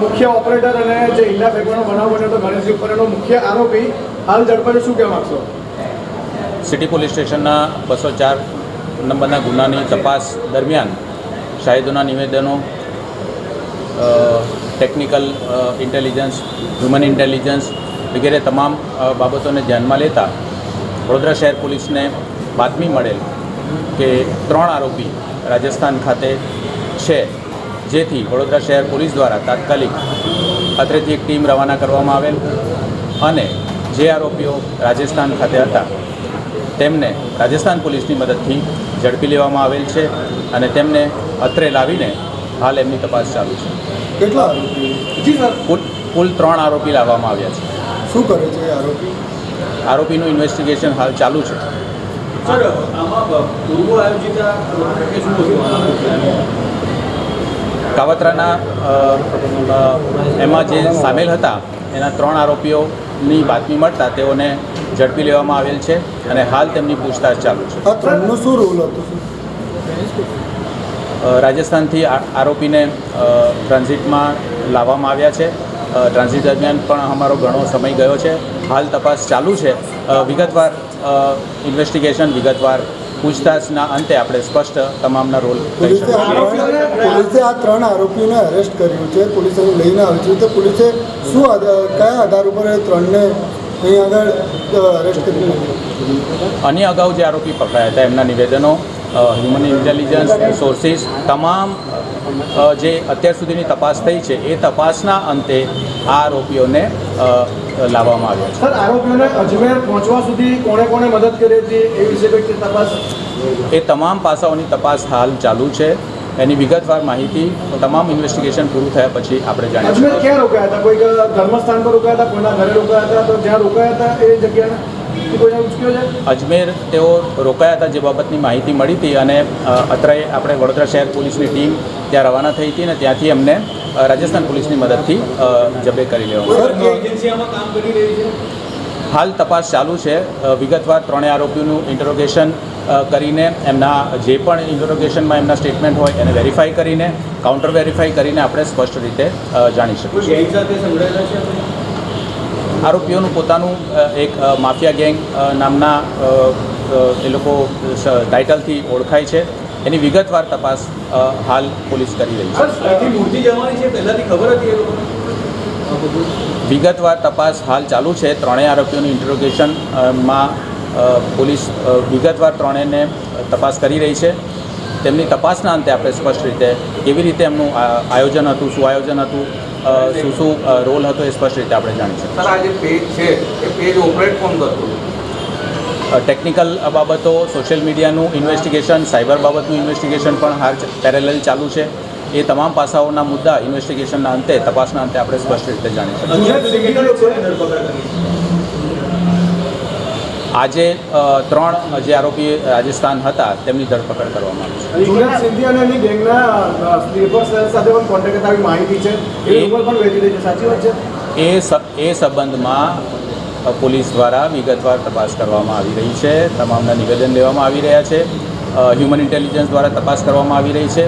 મુખ્ય ઓપરેટર અને જે ઈંડા ફેંકવાનો બનાવ બન્યો હતો ગણેશજી ઉપર, એનો મુખ્ય આરોપી હાલ ઝડપાયો. શું કહેવા માગશો? સિટી પોલીસ સ્ટેશનના બસો ચાર નંબરના ગુનાની તપાસ દરમિયાન શાહિદોના નિવેદનો ટેકનિકલ ઇન્ટેલિજન્સ હ્યુમન ઇન્ટેલિજન્સ વગેરે તમામ બાબતોને ધ્યાનમાં લેતા વડોદરા શહેર પોલીસને બાતમી મળેલ કે ત્રણ આરોપી રાજસ્થાન ખાતે છે. જેથી વડોદરા શહેર પોલીસ દ્વારા તાત્કાલિક અત્રેથી એક ટીમ રવાના કરવામાં આવેલ અને જે આરોપીઓ રાજસ્થાન ખાતે હતા તેમને રાજસ્થાન પોલીસની મદદથી ઝડપી લેવામાં આવેલ છે અને તેમને અત્રે લાવીને હાલ એમની તપાસ ચાલુ છે. કેટલા કુલ કુલ ત્રણ આરોપી લાવવામાં આવ્યા છે. શું કરે છે આરોપી? આરોપીનું ઇન્વેસ્ટિગેશન હાલ ચાલુ છે. સર આમાં પૂર્વ આયોજિત કાવતરાના એમાં જે સામેલ હતા એના ત્રણ આરોપીઓની બાતમી મળતા તેઓને ઝડપી લેવામાં આવેલ છે અને હાલ તેમની પૂછતાછ ચાલુ છે. ત્રણનો શું રોલ હતો રાજસ્થાનથી આરોપીને ટ્રાન્ઝિટમાં લાવવામાં આવ્યા છે. ટ્રાન્ઝિટ દરમિયાન પણ અમારો ઘણો સમય ગયો છે. હાલ તપાસ ચાલુ છે. વિગતવાર ઇન્વેસ્ટિગેશન વિગતવાર પૂછતાછના અંતે આપણે સ્પષ્ટ તમામના રોલ પોલીસે આ ત્રણ પોલીસે આ ત્રણ આરોપીઓને અરેસ્ટ કર્યું છે. પોલીસે લઈને આવી છે. તો પોલીસે શું કયા આધાર ઉપર એ ત્રણને અહીં આગળ અરેસ્ટ કરી અન્ય અગાઉ જે આરોપી પકડાયા હતા એમના નિવેદનો હ્યુમન ઇન્ટેલિજન્સ સોર્સિસ તમામ જે અત્યાર સુધીની તપાસ થઈ છે એ તપાસના અંતે આ આરોપીઓને લાવવામાં આવ્યો છે. સર આરોપીઓને અજમેર પહોંચવા સુધી કોણે કોણે મદદ કરી હતી? એ વિશે કંઈક તપાસ? એ તમામ પાસાઓની તપાસ હાલ ચાલુ છે. એની વિગતવાર માહિતી તમામ ઇન્વેસ્ટિગેશન પૂરું થયા પછી આપણે અજમેર જાણીશું ક્યાં રોકાયા હતા? કોઈક ધર્મસ્થાન પર રોકાયા હતા? કોઈના ઘરે રોકાયા હતા? તો જ્યાં રોકાયા હતા એ જગ્યાને? અજમેર તેઓ રોકાયા હતા જે બાબતની માહિતી મળી હતી અને અત્રે આપણે વડોદરા શહેર પોલીસની ટીમ ત્યાં રવાના થઈ હતી અને ત્યાંથી અમને રાજસ્થાન પોલીસની મદદથી જબે કરી લેવામાં હાલ તપાસ ચાલુ છે. વિગતવાર ત્રણેય આરોપીઓનું ઇન્ટરોગેશન કરીને એમના જે પણ ઇન્ટરોગેશનમાં એમના સ્ટેટમેન્ટ હોય એને વેરીફાઈ કરીને કાઉન્ટર વેરીફાઈ કરીને આપણે સ્પષ્ટ રીતે જાણી છે આરોપીઓનું પોતાનું એક માફિયા ગેંગ નામના એ લોકો ટાઇટલથી ઓળખાય છે. એની વિગતવાર તપાસ હાલ પોલીસ કરી રહી છે. વિગતવાર તપાસ હાલ ચાલુ છે. ત્રણેય આરોપીઓની ઇન્ટરોગેશનમાં પોલીસ વિગતવાર ત્રણેયને તપાસ કરી રહી છે. તેમની તપાસના અંતે આપણે સ્પષ્ટ રીતે કેવી રીતે એમનું આયોજન હતું શું આયોજન હતું શું શું રોલ હતો એ સ્પષ્ટ રીતે આપણે જાણીશું સર આ જે પેજ છે એ પેજ ઓપરેટ કોણ કરતું? ટેકનિકલ બાબતો સોશિયલ મીડિયાનું ઇન્વેસ્ટિગેશન સાયબર બાબતનું ઇન્વેસ્ટિગેશન પણ હાલ પેરેલલ ચાલુ છે. એ તમામ પાસાઓના મુદ્દા ઇન્વેસ્ટિગેશનના અંતે તપાસના અંતે આપણે સ્પષ્ટ રીતે જાણી શકીએ અત્યાર સુધી કેટલા લોકોની ધરપકડ કરી? આજે ત્રણ જે આરોપી રાજસ્થાન હતા તેમની ધરપકડ કરવામાં આવી છે. એ સંબંધમાં પોલીસ દ્વારા વિગતવાર તપાસ કરવામાં આવી રહી છે. તમામના નિવેદન લેવામાં આવી રહ્યા છે. હ્યુમન ઇન્ટેલિજન્સ દ્વારા તપાસ કરવામાં આવી રહી છે.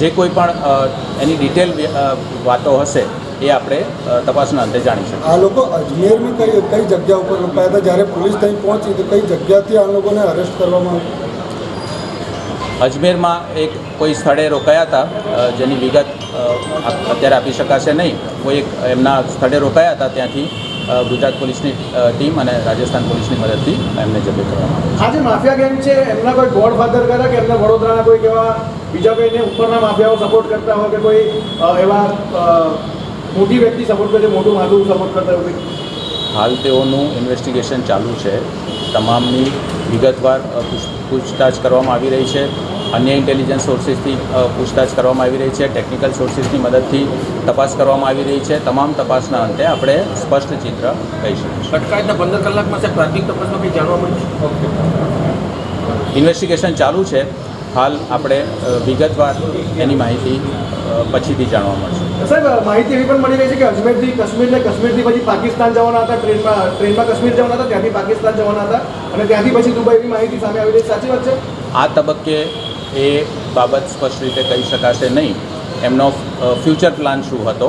જે કોઈ પણ એની ડિટેલ વાતો હશે એ આપણે તપાસના અંતે જાણી શકીએ. આ લોકો અજમેરની કઈ કઈ જગ્યા ઉપર રોકાયા હતા? જ્યારે પોલીસ ત્યાં પહોંચી તો કઈ જગ્યાથી આ લોકોને અરેસ્ટ કરવામાં આવ્યા? અજમેરમાં એક કોઈ સ્થળે રોકાયા હતા જેની વિગત અત્યારે આપી શકાશે નહીં. કોઈ એક એમના સ્થળે રોકાયા હતા ત્યાંથી ગુજરાત પોલીસની ટીમ અને રાજસ્થાન પોલીસની મદદથી એમને જબે કરવામાં આવે આ જે માફિયા ગેંગ છે એમના કોઈ ગોડ ફાધર ખરા કે એમને વડોદરાના કોઈ એવા બીજા કોઈને ઉપરના માફિયાઓ સપોર્ટ કરતા હોય કે કોઈ એવા મોટી વ્યક્તિ સપોર્ટ કરે મોટું માથું સપોર્ટ કરતા હોય હાલ તેઓનું ઇન્વેસ્ટિગેશન ચાલુ છે. તમામની વિગતવાર પૂછ- પૂછતાછ કરવામાં આવી રહી છે. અન્ય ઇન્ટેલિજન્સ સોર્સિસથી પૂછતાછ કરવામાં આવી રહી છે ટેકનિકલ સોર્સિસની મદદથી તપાસ કરવામાં આવી રહી છે. તમામ તપાસના અંતે આપણે સ્પષ્ટ ચિત્ર કહી શકીશું. અટકાયતના પંદર કલાકમાં સાહેબ પ્રાથમિક તપાસમાં કંઈ જાણવા મળ્યું ઇન્વેસ્ટિગેશન ચાલુ છે. હાલ આપણે વિગતવાર એની માહિતી પછીથી જાણવા મળશે. સાહેબ માહિતી એવી પણ મળી રહી છે કે અજમેરથી કાશ્મીર ને કાશ્મીરથી પછી પાકિસ્તાન જવાના હતા ટ્રેનમાં ટ્રેનમાં કાશ્મીર જવાના હતા ત્યાંથી પાકિસ્તાન જવાના હતા અને ત્યાંથી પછી દુબઈની માહિતી સામે આવી રહી છે. સાચી વાત છે? આ તબક્કે એ બાબત સ્પષ્ટ રીતે કહી શકાશે નહીં. એમનો ફ્યુચર પ્લાન શું હતો?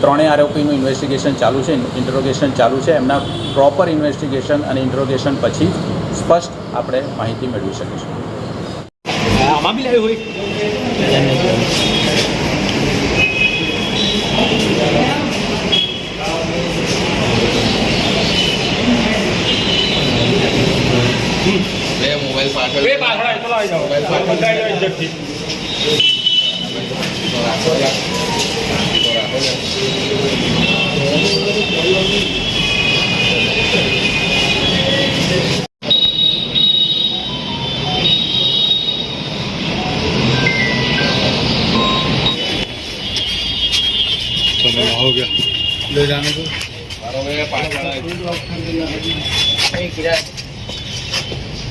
ત્રણેય આરોપીનું ઇન્વેસ્ટિગેશન ચાલુ છે ઇન્ટ્રોગેશન ચાલુ છે. એમના પ્રોપર ઇન્વેસ્ટિગેશન અને ઇન્ટ્રોગેશન પછી સ્પષ્ટ આપણે માહિતી મેળવી શકીશું. આમાં બી લાવ્યું હોય બે પાછળ આવી, ચલો આવી જાઓ. બંધાઈ જાઓ ઇજ્જતથી.